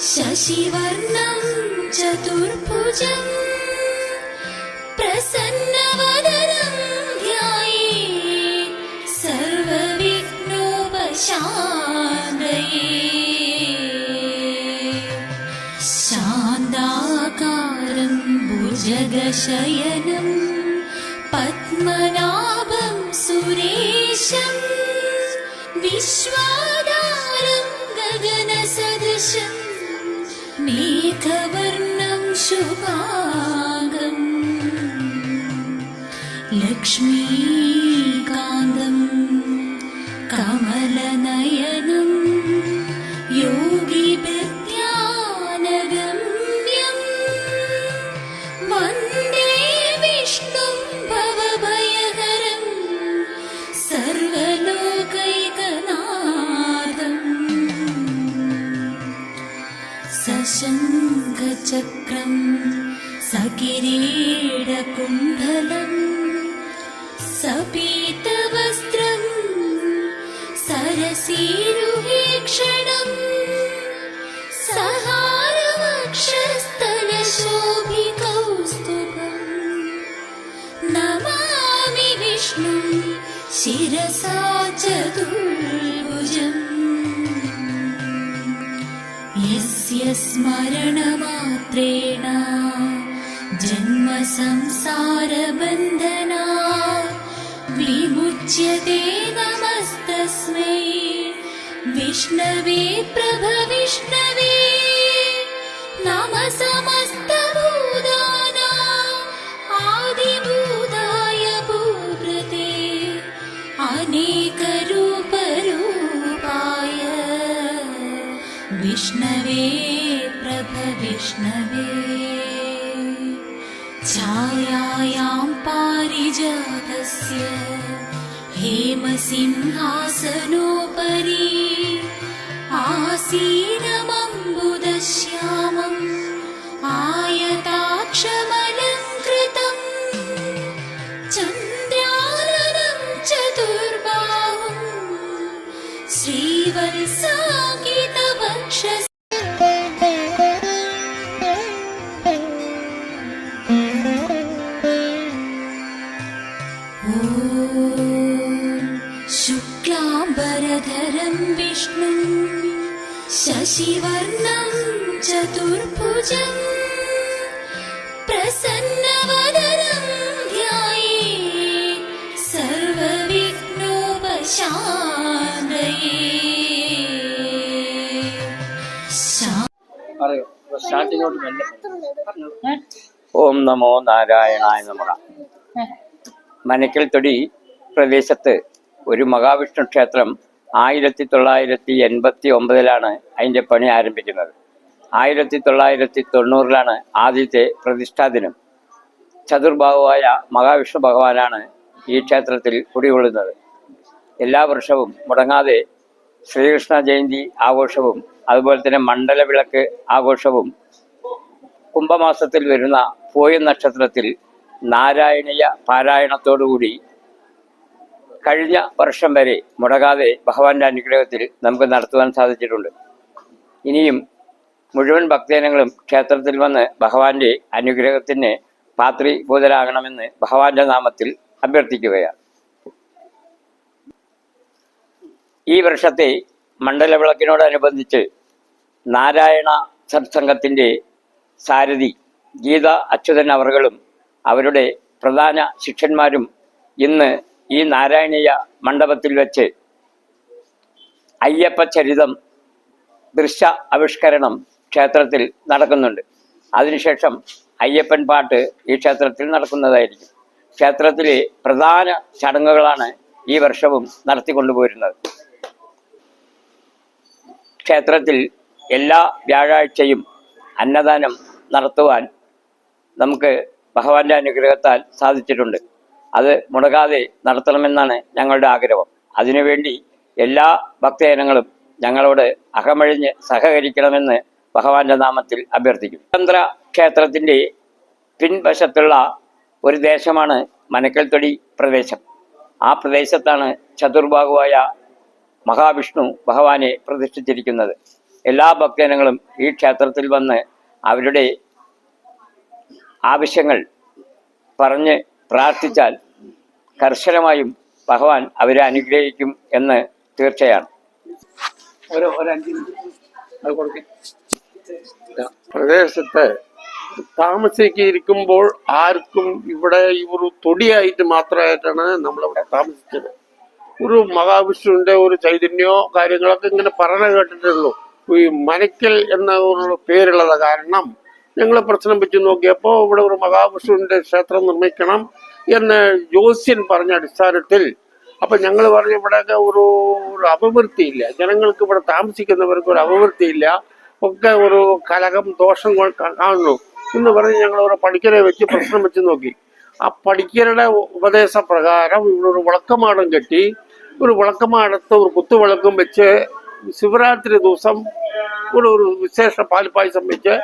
शशिवर्णं चतुर्भुजम् प्रसन्नवदनं ध्याये सर्वविघ्नोपशान्तये। शान्ताकारं भुजगशयनं പ്രകാശം മേഘവർണം ലക്ഷ്മീകാന്തം കമലനയനം सपीतवस्त्रं सरसीरुहेक्षणम् सहारवक्षस्थलशोभिकौस्तुभम् नमामि विष्णुं शिरसा चतुर्भुजम्। यस्य स्मरणमात्रेण जन्म संसारबन्धना विमुच्यते नमस्तस्मै। विष्णवे प्रभविष्णवे नम समस्तभूताना। आदिभूताय भूभृते अनेकरूपरूपाय विष्णवे प्रभविष्णवे छायायां पारिजातस्य हेमसिंहासनोपरि आसीनमम्बुदश्यामम् शुक्लाम्बरधरं विष्णुं शशिवर्णं चतुर्भुजम् प्रसन्नवदनं ध्याये सर्वविघ्नोपशान्तये ശാ- പറയൂ സ്റ്റാർട്ടിങ്ങോട്ട് മെല്ലെ പറഞ്ഞോ. ഓം നമോ നാരായണായ നമ മനക്കൽ തൊടി പ്രദേശത്ത് ഒരു മഹാവിഷ്ണു ക്ഷേത്രം ആയിരത്തി തൊള്ളായിരത്തി എൺപത്തി ഒമ്പതിലാണ് അതിന്റെ പണി ആരംഭിക്കുന്നത്. ആയിരത്തി തൊള്ളായിരത്തി തൊണ്ണൂറിലാണ് ആദ്യത്തെ പ്രതിഷ്ഠാ ദിനം. ചതുർബാഹുവായ മഹാവിഷ്ണു ഭഗവാനാണ് ഈ ക്ഷേത്രത്തിൽ കുടികൊള്ളുന്നത്. എല്ലാ വർഷവും മുടങ്ങാതെ ശ്രീകൃഷ്ണ ജയന്തി ആഘോഷവും അതുപോലെ തന്നെ മണ്ഡലവിളക്ക് ആഘോഷവും കുംഭമാസത്തിൽ വരുന്ന പോയ നക്ഷത്രത്തിൽ നാരായണീയ പാരായണത്തോടുകൂടി കഴിഞ്ഞ വർഷം വരെ മുടങ്ങാതെ ഭഗവാന്റെ അനുഗ്രഹത്തിൽ നമുക്ക് നടത്തുവാൻ സാധിച്ചിട്ടുണ്ട്. ഇനിയും മുഴുവൻ ഭക്തജനങ്ങളും ക്ഷേത്രത്തിൽ വന്ന് ഭഗവാന്റെ അനുഗ്രഹത്തിന് പാത്രീഭൂതരാകണമെന്ന് ഭഗവാന്റെ നാമത്തിൽ അഭ്യർത്ഥിക്കുകയാണ്. ഈ വർഷത്തെ മണ്ഡലവിളക്കിനോടനുബന്ധിച്ച് നാരായണ സത്സംഗത്തിന്റെ സാരഥി ഗീത അച്യുതൻ അവറുകളും അവരുടെ പ്രധാന ശിഷ്യന്മാരും ഇന്ന് ഈ നാരായണീയ മണ്ഡപത്തിൽ വെച്ച് അയ്യപ്പ ചരിതം ദൃശ്യ ആവിഷ്കരണം ക്ഷേത്രത്തിൽ നടക്കുന്നുണ്ട്. അതിനുശേഷം അയ്യപ്പൻ പാട്ട് ഈ ക്ഷേത്രത്തിൽ നടക്കുന്നതായിരിക്കും. ക്ഷേത്രത്തിലെ പ്രധാന ചടങ്ങുകളാണ് ഈ വർഷവും നടത്തിക്കൊണ്ടുപോരുന്നത് ക്ഷേത്രത്തിൽ എല്ലാ വ്യാഴാഴ്ചയും അന്നദാനം നടത്തുവാൻ നമുക്ക് ഭഗവാന്റെ അനുഗ്രഹത്താൽ സാധിച്ചിട്ടുണ്ട്. അത് മുടങ്ങാതെ നടത്തണമെന്നാണ് ഞങ്ങളുടെ ആഗ്രഹം. അതിനുവേണ്ടി എല്ലാ ഭക്തജനങ്ങളും ഞങ്ങളോട് അകമഴിഞ്ഞ് സഹകരിക്കണമെന്ന് ഭഗവാന്റെ നാമത്തിൽ അഭ്യർത്ഥിക്കും ചന്ദ്ര ക്ഷേത്രത്തിന്റെ പിൻവശത്തുള്ള ഒരു ദേശമാണ് മനക്കൽത്തൊടി പ്രദേശം. ആ പ്രദേശത്താണ് ചതുർഭാഗുവായ മഹാവിഷ്ണു ഭഗവാനെ പ്രതിഷ്ഠിച്ചിരിക്കുന്നത്. എല്ലാ ഭക്തജനങ്ങളും ഈ ക്ഷേത്രത്തിൽ വന്ന് അവരുടെ ആവശ്യങ്ങൾ പറഞ്ഞ് പ്രാർത്ഥിച്ചാൽ കർശനമായും ഭഗവാൻ അവരെ അനുഗ്രഹിക്കും എന്ന് തീർച്ചയാണ്. പ്രദേശത്ത് താമസിക്കുമ്പോൾ ആർക്കും ഇവിടെ ഇവർ ഒരു തൊടിയായിട്ട് മാത്രമായിട്ടാണ് നമ്മളിവിടെ താമസിച്ചത്. ഒരു മഹാവിഷ്ണുവിന്റെ ഒരു ചൈതന്യമോ കാര്യങ്ങളൊക്കെ ഇങ്ങനെ പറഞ്ഞു കേട്ടിട്ടുള്ളൂ. ഈ മനക്കൽ എന്ന ഒരു പേരുള്ളത് കാരണം ഞങ്ങൾ പ്രശ്നം വെച്ച് നോക്കിയപ്പോൾ ഇവിടെ ഒരു മഹാവിഷ്ണുവിന്റെ ക്ഷേത്രം നിർമ്മിക്കണം എന്ന് ജോസ്യൻ പറഞ്ഞ അടിസ്ഥാനത്തിൽ. അപ്പം ഞങ്ങൾ പറഞ്ഞു ഇവിടെ ഒരു ഒരു അപവൃത്തിയില്ല. ജനങ്ങൾക്ക് ഇവിടെ താമസിക്കുന്നവർക്ക് ഒരു അപവൃത്തിയില്ല. ഒക്കെ ഒരു കലകം ദോഷം കാണുന്നു. എന്ന് പറഞ്ഞ് ഞങ്ങൾ ഒരു പണിക്കരെ വെച്ച് പ്രശ്നം വെച്ച് നോക്കി. ആ പണിക്കരുടെ ഉപദേശപ്രകാരം ഇവിടെ ഒരു വിളക്കമാടം കെട്ടി ഒരു വിളക്കമാടത്ത് ഒരു കുത്തുവിളക്കും വെച്ച് ശിവരാത്രി ദിവസം ഇവിടെ ഒരു വിശേഷ പാൽപ്പായസം വെച്ച്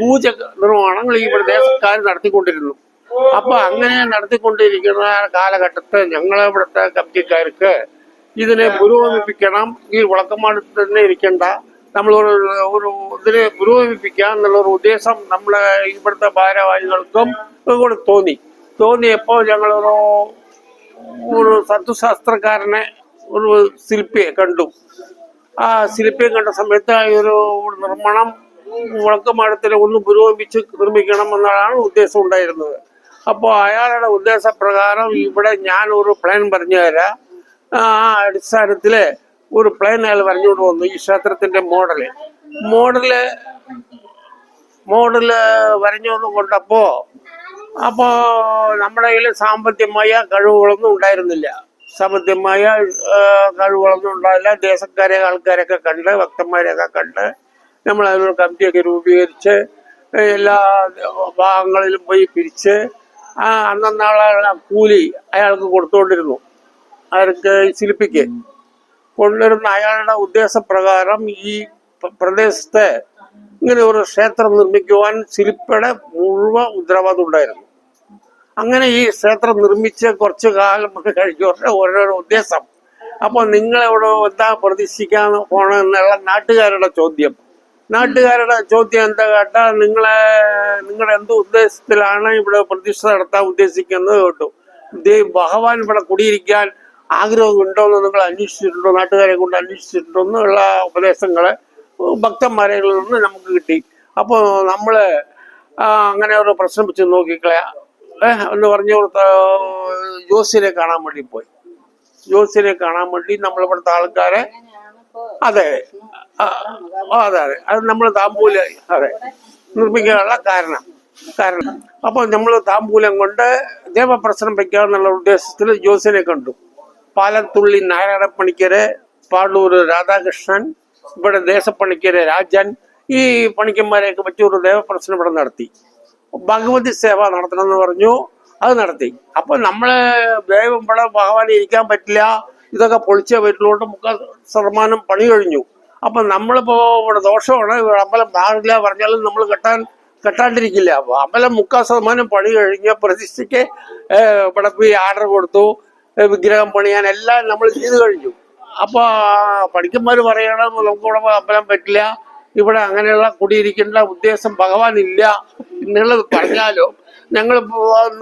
പൂജ നിർവഹണങ്ങൾ ഈ പ്രദേശക്കാർ നടത്തിക്കൊണ്ടിരുന്നു. അപ്പൊ അങ്ങനെ നടത്തിക്കൊണ്ടിരിക്കുന്ന കാലഘട്ടത്ത് ഞങ്ങളിവിടുത്തെ കമ്മിറ്റിക്കാർക്ക് ഇതിനെ പുരോഗമിപ്പിക്കണം. ഈ വിളക്കമാടത്ത് തന്നെ ഇരിക്കേണ്ട. നമ്മൾ ഒരു ഒരു ഇതിനെ പുരോഗമിപ്പിക്കുക എന്നുള്ളൊരു ഉദ്ദേശം നമ്മളെ ഇവിടുത്തെ ഭാരവാഹികൾക്കും കൂടെ തോന്നി. തോന്നിയപ്പോൾ ഞങ്ങളൊരു ഒരു തത്വശാസ്ത്രക്കാരനെ ഒരു ശില്പിയെ കണ്ടു. ആ ശില്പിയും കണ്ട സമയത്ത് ഒരു നിർമ്മാണം വിളക്കമാടത്തിൽ ഒന്ന് പുരോഗമിച്ച് നിർമ്മിക്കണം എന്നാണ് ഉദ്ദേശം ഉണ്ടായിരുന്നത്. അപ്പോൾ അയാളുടെ ഉദ്ദേശപ്രകാരം ഇവിടെ ഞാൻ ഒരു പ്ലാൻ പറഞ്ഞു തരാം. ആ അടിസ്ഥാനത്തിൽ ഒരു പ്ലാൻ അയാൾ പറഞ്ഞുകൊണ്ട് വന്നു ഈ ക്ഷേത്രത്തിന്റെ മോഡൽ മോഡൽ മോഡൽ വരഞ്ഞു കൊണ്ടപ്പോ അപ്പോ നമ്മുടെ കയ്യിൽ സാമ്പത്തികമായ കഴിവുകളൊന്നും ഉണ്ടായിരുന്നില്ല. ആ, കഴിവുകളൊന്നും ഉണ്ടായില്ല ദേശക്കാരെ ആൾക്കാരൊക്കെ കണ്ട് ഭക്തന്മാരെയൊക്കെ കണ്ട് നമ്മൾ അതിനൊരു കമ്മിറ്റിയൊക്കെ രൂപീകരിച്ച് എല്ലാ ഭാഗങ്ങളിലും പോയി പിരിച്ച് ആ അന്നന്നാളെ കൂലി അയാൾക്ക് കൊടുത്തുകൊണ്ടിരുന്നു അവർക്ക് ഈ ശില്പിക്ക്. കൊണ്ടുവരുന്ന അയാളുടെ ഉദ്ദേശപ്രകാരം ഈ പ്രദേശത്തെ ഇങ്ങനെ ഒരു ക്ഷേത്രം നിർമ്മിക്കുവാൻ ശില്പിയുടെ മുഴുവൻ ഉത്തരവാദിത്തം ഉണ്ടായിരുന്നു. അങ്ങനെ ഈ ക്ഷേത്രം നിർമ്മിച്ച് കുറച്ചു കാലം കഴിഞ്ഞു ഓരോരോ ഉദ്ദേശം. അപ്പോൾ നിങ്ങളെവിടെ എന്താ പ്രതീക്ഷിക്കാൻ പോണെന്നുള്ള നാട്ടുകാരുടെ ചോദ്യം. നാട്ടുകാരുടെ ചോദ്യം എന്താ കേട്ടാൽ നിങ്ങളെ നിങ്ങളുടെ എന്ത് ഉദ്ദേശത്തിലാണ് ഇവിടെ പ്രതിഷ്ഠ നടത്താൻ ഉദ്ദേശിക്കുന്നത് കേട്ടു. ഭഗവാൻ ഇവിടെ കുടിയിരിക്കാൻ ആഗ്രഹം എന്ന് നിങ്ങൾ അന്വേഷിച്ചിട്ടുണ്ടോ? നാട്ടുകാരെ കൊണ്ട് അന്വേഷിച്ചിട്ടുണ്ടോ? എന്നുള്ള ഉപദേശങ്ങൾ ഭക്തന്മാരെ നിന്ന് നമുക്ക് കിട്ടി. അപ്പോൾ നമ്മൾ അങ്ങനെ ഒരു പ്രശ്നം വെച്ച് നോക്കിക്കളയാ. എന്ന് പറഞ്ഞു ജോസിനെ കാണാൻ വേണ്ടി പോയി. ജോസിനെ കാണാൻ വേണ്ടി നമ്മളിവിടുത്തെ ആൾക്കാരെ അതെ അതെ അതെ. അത് നമ്മൾ താമ്പൂല അതെ. നിർമ്മിക്കാനുള്ള കാരണം കാരണം. അപ്പോൾ നമ്മൾ താമ്പൂലം കൊണ്ട് ദേവപ്രശ്നം വയ്ക്കാന്നുള്ള ഉദ്ദേശത്തിൽ ജോസിനെ കണ്ടു. പാലത്തുള്ളി നാരായണപ്പണിക്കര് പാടൂർ രാധാകൃഷ്ണൻ ഇവിടെ ദേശപ്പണിക്കര് രാജൻ ഈ പണിക്കന്മാരെയൊക്കെ വെച്ചൊരു ദേവപ്രശ്നം ഇവിടെ നടത്തി. ഭഗവതി സേവ നടത്തണം എന്ന് പറഞ്ഞു. അത് നടത്തി. അപ്പൊ നമ്മൾ ദൈവം ഇവിടെ ഭഗവാൻ ഇരിക്കാൻ പറ്റില്ല. ഇതൊക്കെ പൊളിച്ചേ പറ്റുള്ളൂ മുക്കാൽ ശതമാനം പണി കഴിഞ്ഞു. അപ്പൊ നമ്മളിപ്പോ ഇവിടെ ദോഷമാണ്. അമ്പലം പാടില്ല പറഞ്ഞാലും നമ്മൾ കെട്ടാൻ കെട്ടാണ്ടിരിക്കില്ല. അപ്പൊ അമ്പലം മുക്കാൽ ശതമാനം പണി കഴിഞ്ഞ പ്രതിഷ്ഠയ്ക്ക് ഇവിടെ പോയി ആർഡർ കൊടുത്തു. വിഗ്രഹം പണിയാൻ എല്ലാം നമ്മൾ ചെയ്തു കഴിഞ്ഞു. അപ്പൊ പണിക്കന്മാർ പറയണം നമുക്കിവിടെ അമ്പലം പറ്റില്ല. ഇവിടെ അങ്ങനെയുള്ള കുടിയിരിക്കേണ്ട ഉദ്ദേശം ഭഗവാൻ ഇല്ല എന്നുള്ളത് പറഞ്ഞാലോ ഞങ്ങൾ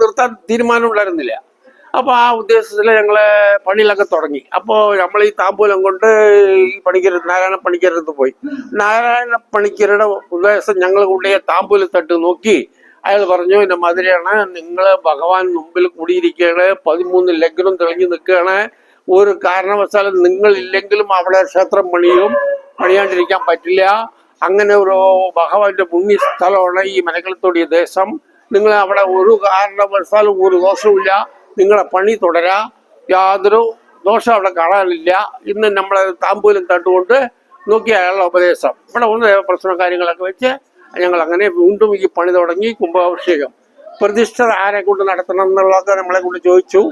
നിർത്താൻ തീരുമാനമുണ്ടായിരുന്നില്ല അപ്പൊ ആ ഉദ്ദേശത്തിൽ ഞങ്ങളെ പണിയിലൊക്കെ തുടങ്ങി. അപ്പോൾ നമ്മൾ ഈ താമ്പൂലം കൊണ്ട് ഈ പണിക്കർ നാരായണ പണിക്കരത്ത് പോയി. നാരായണ പണിക്കരുടെ ഉദ്ദേശം ഞങ്ങൾ കൊണ്ടുപോയ താമ്പൂലത്തട്ട് നോക്കി. അയാൾ പറഞ്ഞു എന്റെ മധുരയാണ് നിങ്ങൾ ഭഗവാൻ മുമ്പിൽ കൂടിയിരിക്കുകയാണ് പതിമൂന്ന് ലഗ്നം തെളിഞ്ഞു നിൽക്കുകയാണ്. ഒരു കാരണവശാലും നിങ്ങൾ ഇല്ലെങ്കിലും അവിടെ ക്ഷേത്രം പണിയും പണിയാണ്ടിരിക്കാൻ പറ്റില്ല. അങ്ങനെ ഒരു ഭഗവാന്റെ പുണ്യ സ്ഥലമാണ് ഈ മനക്കലത്തോടിയ ദേശം. നിങ്ങൾ അവിടെ ഒരു കാരണവശാലും ഒരു ദോഷവുമില്ല. നിങ്ങളെ പണി തുടരാ. യാതൊരു ദോഷം അവിടെ കാണാനില്ല. ഇന്ന് നമ്മൾ താമ്പൂലം തട്ടുകൊണ്ട് നോക്കി അയാളുടെ ഉപദേശം. ഇവിടെ ഒന്ന് പ്രശ്ന കാര്യങ്ങളൊക്കെ വെച്ച് ഞങ്ങൾ അങ്ങനെ വീണ്ടും ഈ പണി തുടങ്ങി കുംഭാഭിഷേകം പ്രതിഷ്ഠ ആരെ കൊണ്ട് നടത്തണം എന്നുള്ളതൊക്കെ നമ്മളെ കൊണ്ട് ചോദിച്ചു.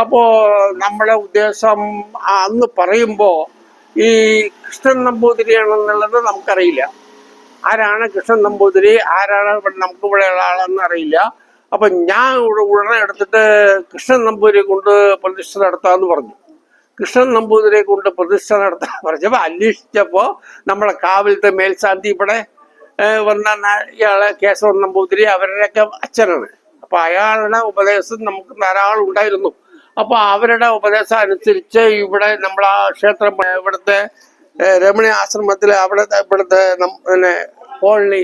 അപ്പോൾ നമ്മുടെ ഉദ്ദേശം അന്ന് പറയുമ്പോ ഈ കൃഷ്ണൻ നമ്പൂതിരിയാണെന്നുള്ളത് നമുക്കറിയില്ല. ആരാണ് കൃഷ്ണൻ നമ്പൂതിരി? ആരാണ് നമുക്ക് ഇവിടെയുള്ള ആളെന്ന് അറിയില്ല. അപ്പൊ ഞാൻ ഉടനെ എടുത്തിട്ട് കൃഷ്ണൻ നമ്പൂതിരി കൊണ്ട് പ്രതിഷ്ഠ നടത്താന്ന് പറഞ്ഞു. കൃഷ്ണൻ നമ്പൂതിരിയെ കൊണ്ട് പ്രതിഷ്ഠ നടത്താൻ പറഞ്ഞപ്പോ അന്വേഷിച്ചപ്പോ നമ്മളെ കാവിലത്തെ മേൽശാന്തി ഇവിടെ വന്ന ഇയാളെ കേശവൻ നമ്പൂതിരി അവരുടെയൊക്കെ അച്ഛനാണ്. അപ്പൊ അയാളുടെ ഉപദേശം നമുക്ക് ധാരാളം ഉണ്ടായിരുന്നു. അപ്പൊ അവരുടെ ഉപദേശം അനുസരിച്ച് ഇവിടെ നമ്മൾ ആ ക്ഷേത്രം ഇവിടുത്തെ രമണി ആശ്രമത്തിൽ അവിടെ ഇവിടുത്തെ പിന്നെ കോളനി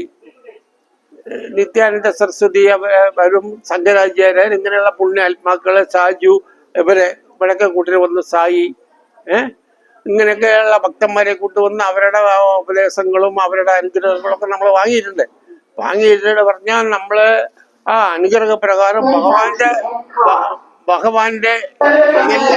നിത്യാനന്ദ സരസ്വതി വരും സംഘരാചാര്യർ ഇങ്ങനെയുള്ള പുണ്യാത്മാക്കളെ സാജു ഇവരെ ഇവിടെയൊക്കെ കൂട്ടിന് വന്ന് സായി ഏഹ് ഇങ്ങനെയൊക്കെയുള്ള ഭക്തന്മാരെ കൂട്ടുവന്ന് അവരുടെ ഉപദേശങ്ങളും അവരുടെ അനുഗ്രഹങ്ങളൊക്കെ നമ്മൾ വാങ്ങിയിട്ടുണ്ട്. വാങ്ങിയിട്ടുണ്ട് പറഞ്ഞാൽ നമ്മൾ ആ അനുഗ്രഹ പ്രകാരം ഭഗവാന്റെ ഭഗവാന്റെ എല്ലാ